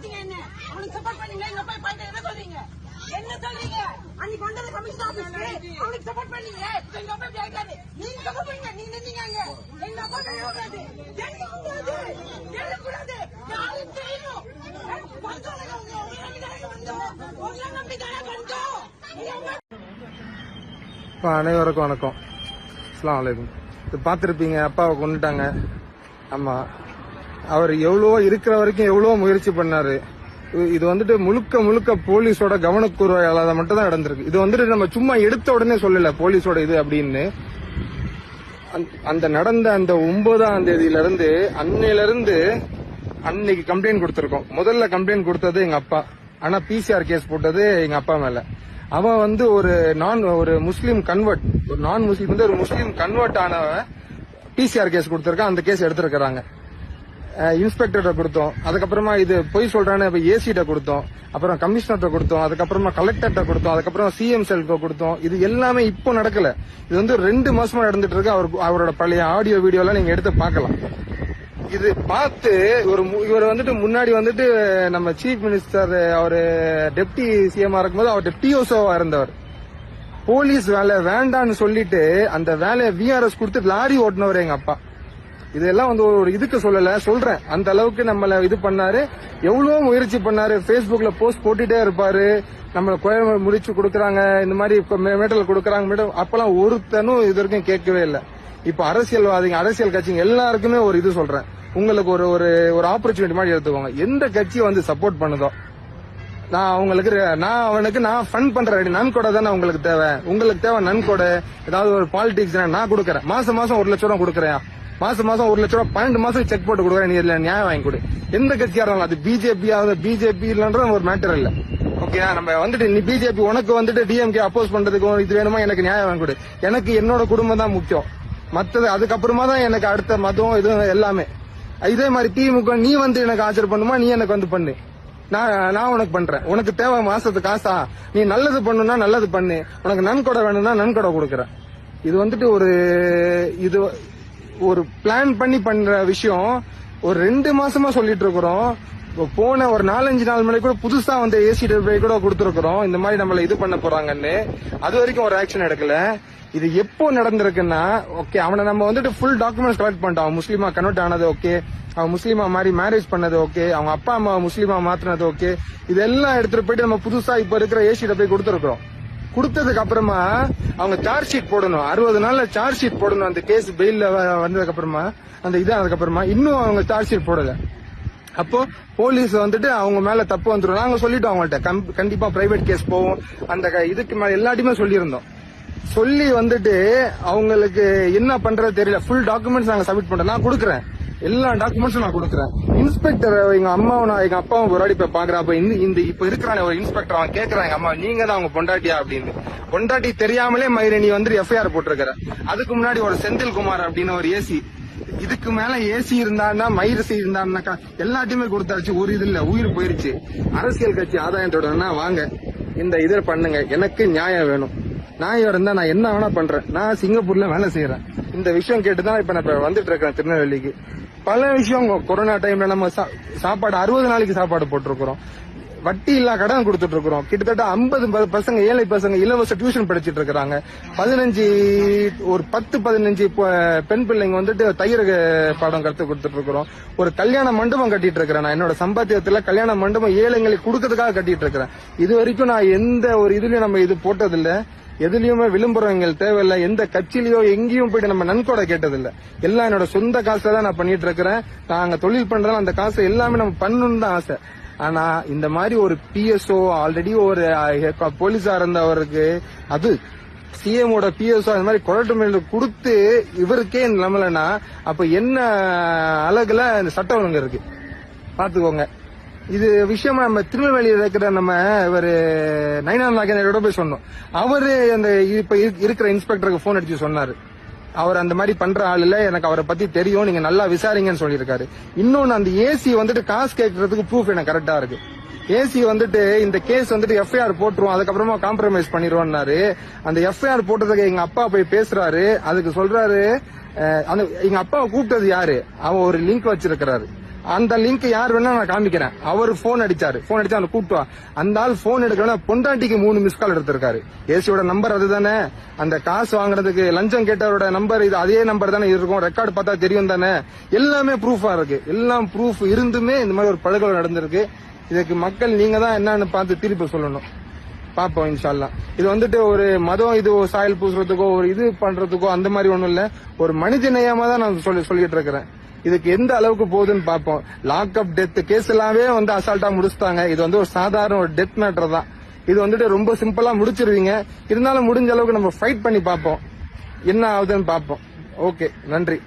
பாத்தீங்க என்ன? அவனுக்கு சப்போர்ட் பண்ணீங்க எங்க போய் பாத்து என்ன சொல்றீங்க? என்ன சொல்றீங்க? அன்னைக்கு வந்தது கமிஷன் ஆபீஸ்க்கு அவனுக்கு சப்போர்ட் பண்ணீங்க. எங்க அப்பா இப்படி ஆயிட்டாரு நீங்க சப்போர்ட் பண்ணீங்க. நீங்க நின்னீங்க அங்க. எங்க அப்பா கைய விடாது எங்க யாரும் தெரியணும் இப்போ அனைவருக்கும் வணக்கம். அஸ்லாம் வலைக்கும் இது பார்த்துருப்பீங்க. அப்பாவை கொண்டுட்டாங்க ஆமாம் அவர் எவ்வளோ இருக்கிற வரைக்கும் எவ்வளோ முயற்சி பண்ணாரு. இது- வந்துட்டு முழுக்க முழுக்க போலீஸோட கவனக்குறையால மட்டும் தான் நடந்திருக்கு. இது வந்துட்டு நம்ம சும்மா எடுத்த உடனே சொல்லல போலீஸோட இது அப்படின்னு. அந்த- அந்த நடந்த அந்த ஒன்பதாம் தேதியில இருந்து அன்னையில இருந்து அன்னைக்கு கம்ப்ளைண்ட் கொடுத்திருக்கோம். முதல்ல கம்ப்ளைண்ட் கொடுத்தது எங்க அப்பா. ஆனா பிசிஆர் கேஸ் போட்டது எங்க அப்பா மேல. அவன் வந்து ஒரு நான் ஒரு முஸ்லீம் கன்வெர்ட் ஒரு நான் முஸ்லீம் வந்து ஒரு முஸ்லீம் கன்வெர்ட் ஆனவன் பிசிஆர் கேஸ் கொடுத்திருக்கான். அந்த கேஸ் எடுத்திருக்கிறாங்க. இன்ஸ்பெக்டர்கிட்ட கொடுத்தோம். அதுக்கப்புறமா இது பொய் சொல்றான்னு இப்ப ஏசிட்ட கொடுத்தோம். அப்புறம் கமிஷனர்கிட்ட கொடுத்தோம். அதுக்கப்புறமா கலெக்டர்கிட்ட கொடுத்தோம். அதுக்கப்புறம் சிஎம் செல்க்கு கொடுத்தோம். இது எல்லாமே இப்போ நடக்கல. இது வந்து ரெண்டு மாசமா நடந்துட்டு இருக்கு. அவர் அவரோட பழைய ஆடியோ வீடியோ எல்லாம் நீங்க எடுத்து பார்க்கலாம். இது பார்த்து ஒரு மு- இவர் வந்துட்டு முன்னாடி வந்துட்டு நம்ம சீஃப் மினிஸ்டர் அவரு டெப்டி சிஎம் இருக்கும்போது அவர் டிஓசோவா இருந்தவர் போலீஸ் வேலை வேண்டான்னு சொல்லிட்டு அந்த வேலையை விஆர்எஸ் கொடுத்து லாரி ஓட்டினவர் எங்க அப்பா. இதெல்லாம் வந்து ஒரு இதுக்கு சொல்லல சொல்றேன். அந்த அளவுக்கு நம்மள இது பண்ணாரு. எவ்வளவு முயற்சி பண்ணாரு. பேஸ்புக்ல போஸ்ட் போட்டுட்டே இருப்பாரு. நம்மள கோயம்பு முடிச்சு கொடுக்கறாங்க. இந்த மாதிரி மெடல் கொடுக்கறாங்க. மேடம் அப்பெல்லாம் ஒருத்தனும் இது வரைக்கும் கேட்கவே இல்லை. இப்ப அரசியல்வாதிங்க அரசியல் கட்சிங்க எல்லாருக்குமே ஒரு இது சொல்றேன். உங்களுக்கு ஒரு ஒரு ஒரு ஆப்பர்ச்சுனிட்டி மாதிரி எடுத்துக்கோங்க. எந்த கட்சி வந்து சப்போர்ட் பண்ணுதோ. நான் அவங்களுக்கு நான் அவனுக்கு நான் ஃபண்ட் பண்றேன். ரெடி நன்கொடை தானே உங்களுக்கு தேவை. உங்களுக்கு தேவை நன்கொடை. ஏதாவது ஒரு பாலிடிக்ஸ் நான் கொடுக்கறேன். மாசம் மாசம் ஒரு லட்சம் ரூபா கொடுக்குறேன். மாசம் மாசம் ஒரு லட்ச ரூபா பன்னெண்டு மாசம் செக் போட்டு கொடுக்குறேன். நீ இதுல நியாயம் வாங்கி கொடு. எந்த கட்சியா இருந்தாலும் அது பிஜேபி ஆகுது பிஜேபி இல்லைன்றது ஒரு மேட்டர் இல்ல. ஓகே நம்ம வந்துட்டு நீ பிஜேபி உனக்கு வந்துட்டு டிஎம்கே அப்போஸ் பண்றதுக்கு இது வேணுமா? எனக்கு நியாயம் வாங்கி கொடு. எனக்கு என்னோட குடும்பம் தான் முக்கியம். மற்றது அதுக்கப்புறமா தான் எனக்கு அடுத்த மதம் இது எல்லாமே. இதே மாதிரி திமுக நீ வந்து எனக்கு ஆச்சர் பண்ணுமா? நீ எனக்கு வந்து பண்ணு. நான் நான் உனக்கு பண்றேன். உனக்கு தேவை மாசத்துக்கு காசா? நீ நல்லது பண்ணுனா நல்லது பண்ணு. உனக்கு நன்கொடை வேணும்னா நன்கொடை கொடுக்குறேன். இது வந்துட்டு ஒரு இது ஒரு பிளான் பண்ணி பண்ற விஷயம் ஒரு ரெண்டு மாசமா சொல்லிட்டு இருக்கிறோம். போன ஒரு நாலஞ்சு நாள் மணி கூட புதுசா வந்து ஏசி போய் கூட கொடுத்துருக்குறோம். இந்த மாதிரி நம்மள இது பண்ண போறாங்கன்னு. அது வரைக்கும் ஒரு ஆக்ஷன் எடுக்கல. இது எப்போ நடந்திருக்குன்னா ஓகே அவனை நம்ம வந்துட்டு ஃபுல் டாக்குமெண்ட்ஸ் கலெக்ட் பண்ணிட்டோம். அவன் முஸ்லீமா கன்வெர்ட் ஆனது ஓகே அவன் முஸ்லீமா மாதிரி மேரேஜ் பண்ணது ஓகே அவங்க அப்பா அம்மா முஸ்லீமா மாத்தினது ஓகே இதெல்லாம் எடுத்துட்டு போயிட்டு நம்ம புதுசா இப்ப இருக்கிற ஏசி போய் கொடுத்துருக்கோம் கொடுத்ததுக்கு அப்புறமா அவங்க சார்ஜ் ஷீட் போடணும். அறுபது நாள்ல சார்ஜ் ஷீட் போடணும் அந்த கேஸ் பெயில்ல வந்ததுக்கு அப்புறமா அந்த இதாக அப்புறமா இன்னும் அவங்க சார்ஜ் ஷீட் போடல. அப்போ போலீஸ் வந்துட்டு அவங்க மேல தப்பு வந்துடும் நாங்க சொல்லிட்டோம் அவங்கள்ட்ட. கம்- கண்டிப்பா பிரைவேட் கேஸ் போவோம். அந்த இதுக்கு மேல எல்லாத்தையுமே சொல்லியிருந்தோம். சொல்லி வந்துட்டு அவங்களுக்கு என்ன பண்றது தெரியல. ஃபுல் டாக்குமெண்ட்ஸ் நாங்க சப்மிட் பண்றோம். நான் கொடுக்குறேன். எல்லா டாக்குமெண்ட்ஸும் நான் கொடுக்குறேன். இன்ஸ்பெக்டர் எங்க அம்மாவும் நான் எங்க அப்பாவும் ஒரு இப்ப பாக்குறேன் அப்ப இந்த இந்த இப்ப இருக்கிறானே ஒரு இன்ஸ்பெக்டர் அவன் கேக்குறான் எங்க அம்மா நீங்க தான் அவங்க பொண்டாட்டியா அப்படின்னு. பொண்டாட்டி தெரியாமலே மயிரை நீ வந்து எஃப்ஐஆர் போட்டிருக்கிற. அதுக்கு முன்னாடி ஒரு செந்தில் குமார் அப்படின்னு ஒரு ஏசி இதுக்கு மேல ஏசி இருந்தான்னா மயிரசி இருந்தான்னாக்கா எல்லாத்தையுமே கொடுத்தாச்சு. ஒரு இது இல்ல உயிர் போயிருச்சு. அரசியல் கட்சி ஆதாயத்தோட வாங்க இந்த இதை பண்ணுங்க. எனக்கு நியாயம் வேணும். நியாயம் இருந்தா நான் என்ன வேணா பண்றேன். நான் சிங்கப்பூர்ல வேலை செய்யறேன் இந்த விஷயம் கேட்டுதான் இப்ப நான் வந்துட்டு இருக்கேன் திருநெல்வேலிக்கு. பல விஷயம் கொரோனா டைம்ல நம்ம சா- சாப்பாடு அறுபது நாளைக்கு சாப்பாடு போட்டிருக்கிறோம். வட்டி இல்லா கடன் கொடுத்துட்டு இருக்கிறோம் கிட்டத்தட்ட ஐம்பது பசங்க ஏழை பசங்க இலவச டியூஷன் படிச்சிட்டு இருக்கிறாங்க பதினஞ்சு ஒரு பத்து பதினஞ்சு பெண் பிள்ளைங்க வந்துட்டு தையர் பாடம் கற்று கொடுத்துட்டு இருக்கிறோம் ஒரு கல்யாண மண்டபம் கட்டிட்டு இருக்கிறேன் நான். என்னோட சம்பாத்தியத்துல கல்யாண மண்டபம் ஏழைங்களுக்கு கொடுக்கறதுக்காக கட்டிட்டு இருக்கிறேன் இது வரைக்கும் நான் எந்த ஒரு இதுலயும் நம்ம இது போட்டதில்லை. எதுலயுமே விளம்பரங்கள் தேவையில்லை. எந்த கட்சியிலயோ எங்கேயும் போயிட்டு நம்ம நன்கொடை கேட்டதில்லை. எல்லாம் என்னோட சொந்த காசுல தான் நான் பண்ணிட்டு இருக்கிறேன் நாங்க தொழில் பண்றேன் அந்த காசு எல்லாமே நம்ம பண்ணணும்னு தான் ஆசை. ஆனா இந்த மாதிரி ஒரு பிஎஸ்ஓ ஆல்ரெடி ஒரு போலீஸா இருந்தவருக்கு அது சிஎம் ஓட பிஎஸ்ஓ அந்த மாதிரி கொலட்டு கொடுத்து இவருக்கே நம்மளனா அப்ப என்ன அழகுல இந்த சட்ட ஒழுங்கு இருக்கு? பாத்துக்கோங்க. இது விஷயமா நம்ம திருநெல்வேலியில் இருக்கிற நம்ம இவர் நயனா நாகேந்திரோட போய் சொன்னோம். அவரு அந்த இப்ப இருக்கிற இன்ஸ்பெக்டருக்கு போன் அடிச்சு சொன்னாரு. அவர் அந்த மாதிரி பண்ற ஆள் இல்ல எனக்கு அவரை பத்தி தெரியும். நீங்க நல்லா விசாரிங்கன்னு சொல்லியிருக்காரு. இன்னொன்னு அந்த ஏசி வந்துட்டு காசு கேட்கறதுக்கு ப்ரூஃப் எனக்கு கரெக்டா இருக்கு. ஏசி வந்துட்டு இந்த கேஸ் வந்துட்டு எஃப்ஐஆர் போட்டுருவோம் அதுக்கப்புறமா காம்ப்ரமைஸ் பண்ணிடுவோம்னாரு அந்த எஃப்ஐஆர் போட்டதுக்கு எங்க அப்பா போய் பேசுறாரு. அதுக்கு சொல்றாரு அந்த எங்க அப்பாவை கூப்பிட்டது யாரு? அவன் ஒரு லிங்க் வச்சிருக்கிறாரு. அந்த லிங்க் யார் வேணா நான் காமிக்கிறேன். அவர் போன் அடிச்சாரு. போன் அடிச்சா அவனை கூப்பிட்டு அந்த ஆள் போன் எடுக்கணும் பொண்டாட்டிக்கு மூணு மிஸ் கால் எடுத்திருக்காரு. ஏசியோட நம்பர் அதுதானே? அந்த காசு வாங்குறதுக்கு லஞ்சம் கேட்டவரோட நம்பர் இது அதே நம்பர் தானே இருக்கும். ரெக்கார்டு பார்த்தா தெரியும் தானே? எல்லாமே ப்ரூஃபா இருக்கு. எல்லாம் ப்ரூஃப் இருந்துமே இந்த மாதிரி ஒரு படுகொலை நடந்திருக்கு. இதுக்கு மக்கள் நீங்க தான் என்னன்னு பார்த்து திருப்பி சொல்லணும். பாப்போம் இன்ஷால்லா. இது வந்துட்டு ஒரு மதம் இது சாயல் பூசுறதுக்கோ ஒரு இது பண்றதுக்கோ அந்த மாதிரி ஒண்ணும் இல்ல. ஒரு மனித நேயமா தான் நான் சொல்லி சொல்லிட்டு இருக்கிறேன். இதுக்கு எந்த அளவுக்கு போகுதுன்னு பார்ப்போம். லாக் அப் டெத் கேஸ் எல்லாமே வந்து அசால்ட்டா முடிச்சுட்டாங்க. இது வந்து ஒரு சாதாரண ஒரு டெத் மேட்டர் தான். இது வந்துட்டு ரொம்ப சிம்பிளா முடிச்சிருவீங்க. இருந்தாலும் முடிஞ்ச அளவுக்கு நம்ம ஃபைட் பண்ணி பார்ப்போம். என்ன ஆகுதுன்னு பார்ப்போம். ஓகே நன்றி.